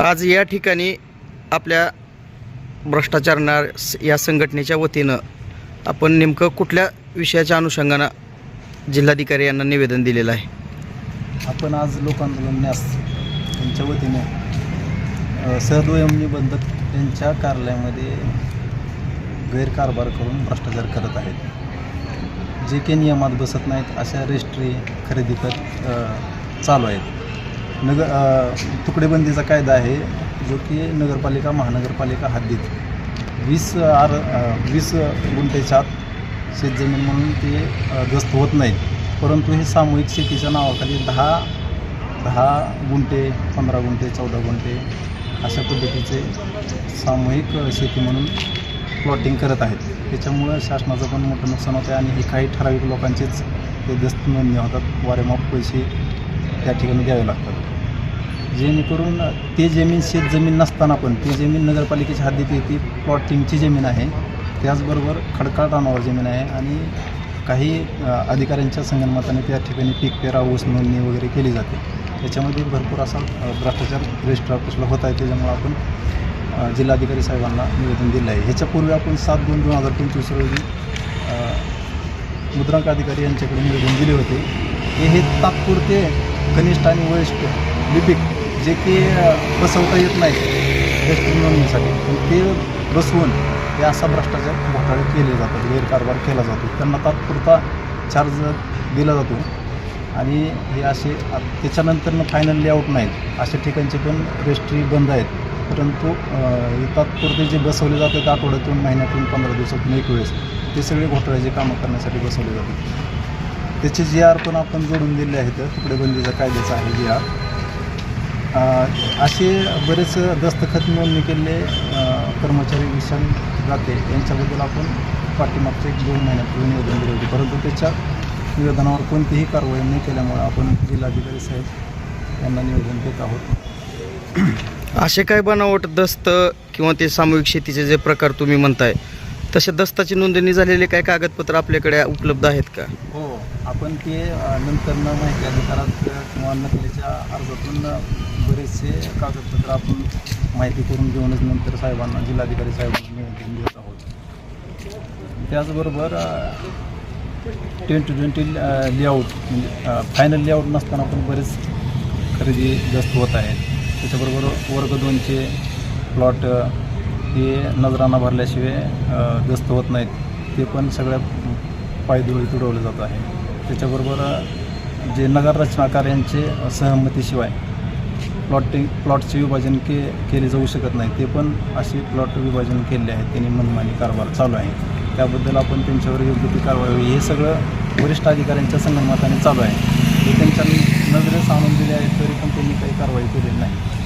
आज या ठिकाणी आपल्या भ्रष्टाचारणार या संघटनेच्या वतीनं आपण नेमकं कुठल्या विषयाच्या अनुषंगानं जिल्हाधिकारी यांना निवेदन दिलेलं आहे? आपण आज लोकांदोलन न्यास यांच्या वतीने सहद्वयम निबंधक यांच्या कार्यालयामध्ये गैरकारभार करून भ्रष्टाचार करत आहेत. जे काही नियमात बसत नाहीत अशा रेस्ट्री खरेदी कर चालू आहेत. नगर तुकडेबंदीचा कायदा आहे जो की नगरपालिका महानगरपालिका हद्दीत वीस आर वीस गुंठेच्या आत शेतजमीन म्हणून ते गस्त होत नाही परंतु हे सामूहिक शेतीच्या नावाखाली दहा दहा गुंठे पंधरा गुंठे चौदा गुंठे अशा पद्धतीचे सामूहिक शेती म्हणून प्लॉटिंग करत आहेत. त्याच्यामुळं शासनाचं पण मोठं नुकसान होतं आणि हे काही ठराविक लोकांचेच ते गस्त नोंदणी होतात. वारेमाप पैसे त्या ठिकाणी द्यावे लागतात. जेणेकरून ते जमीन शेत जमीन नसताना पण ती जमीन नगरपालिकेच्या हद्दीत येते प्लॉटिंगची जमीन आहे. त्याचबरोबर खडकाळ रानावर जमीन आहे आणि काही अधिकाऱ्यांच्या संगणमताने त्या ठिकाणी पीक पेरा ऊस नोंदणी वगैरे केली जाते. त्याच्यामध्ये भरपूर असा भ्रष्टाचार रजिस्टर ऑफिसला होत आहे. त्याच्यामुळे आपण जिल्हाधिकारी साहेबांना निवेदन दिलं आहे. ह्याच्यापूर्वी आपण सात दोन दोन हजार पंचवीस रोजी मुद्रांक अधिकारी यांच्याकडे निवेदन दिले होते. हे तात्पुरते कनिष्ठ आणि वरिष्ठ लिपिक जे की बसवता येत नाही रजिस्टर नोंदणीसाठी पण ते बसवून ते असा भ्रष्टाचार घोटाळे केले जातात गैरकारभार केला जातो. त्यांना तात्पुरता चार्ज दिला जातो. आणि हे असे त्याच्यानंतरनं फायनल लेआउट नाहीत. अशा ठिकाणचे पण रेस्ट्री बंद आहेत. परंतु तात्पुरते जे बसवले जातात आठवड्यातून महिन्यातून पंधरा दिवसातून एक वेळेस ते सगळे घोटाळ्याचे कामं करण्यासाठी बसवले जातात. त्याचे जी आर पण आपण जोडून दिले आहेत तुकडेबंदीचा कायद्याचा आहे जी आर. असे बरेच दस्तखत नोंदणी केलेले कर्मचारी विशाल जाते यांच्याबद्दल आपण पाठीमागच्या एक दोन महिन्यापूर्वी निवेदन दिले होते. परंतु त्याच्या निवेदनावर कोणतीही कारवाई न केल्यामुळे आपण जिल्हाधिकारी साहेब यांना निवेदन देत आहोत. असे काय बनावट दस्त किंवा ते सामूहिक शेतीचे जे प्रकार तुम्ही म्हणताय तसे दस्ताची नोंदणी झालेले काय कागदपत्र आपल्याकडे उपलब्ध आहेत का? हो आपण ते नंतर न माहिती अधिकारात किंवा नकलीच्या अर्जातून बरेचसे कागदपत्र आपण माहिती करून घेऊनच नंतर साहेबांना जिल्हाधिकारी साहेबांना निवेदन देत आहोत. त्याचबरोबर टेन टू ट्वेंटी लेआउट म्हणजे फायनल लेआउट नसताना पण बरेच खरेदी जास्त होत आहेत. त्याच्याबरोबर वर्ग दोनचे प्लॉट हे नजराना भरल्याशिवाय गस्त होत नाहीत. ते पण सगळ्या पायदुळी तुडवलं जात आहे. त्याच्याबरोबर जे नगररचनाकार्यांचे यांचे सहमतीशिवाय प्लॉटिंग प्लॉटचे विभाजन के केले जाऊ शकत नाही. ते पण असे प्लॉट विभाजन केले आहेत. त्यांनी मनमानी कारभार चालू आहे. त्याबद्दल आपण त्यांच्यावर योग्य ती कारवाई होईल. हे सगळं वरिष्ठ अधिकाऱ्यांच्या संगणमताने चालू आहे. ते त्यांच्या नजरेस आणून दिले आहेत तरी पण त्यांनी काही कारवाई केलेली नाही.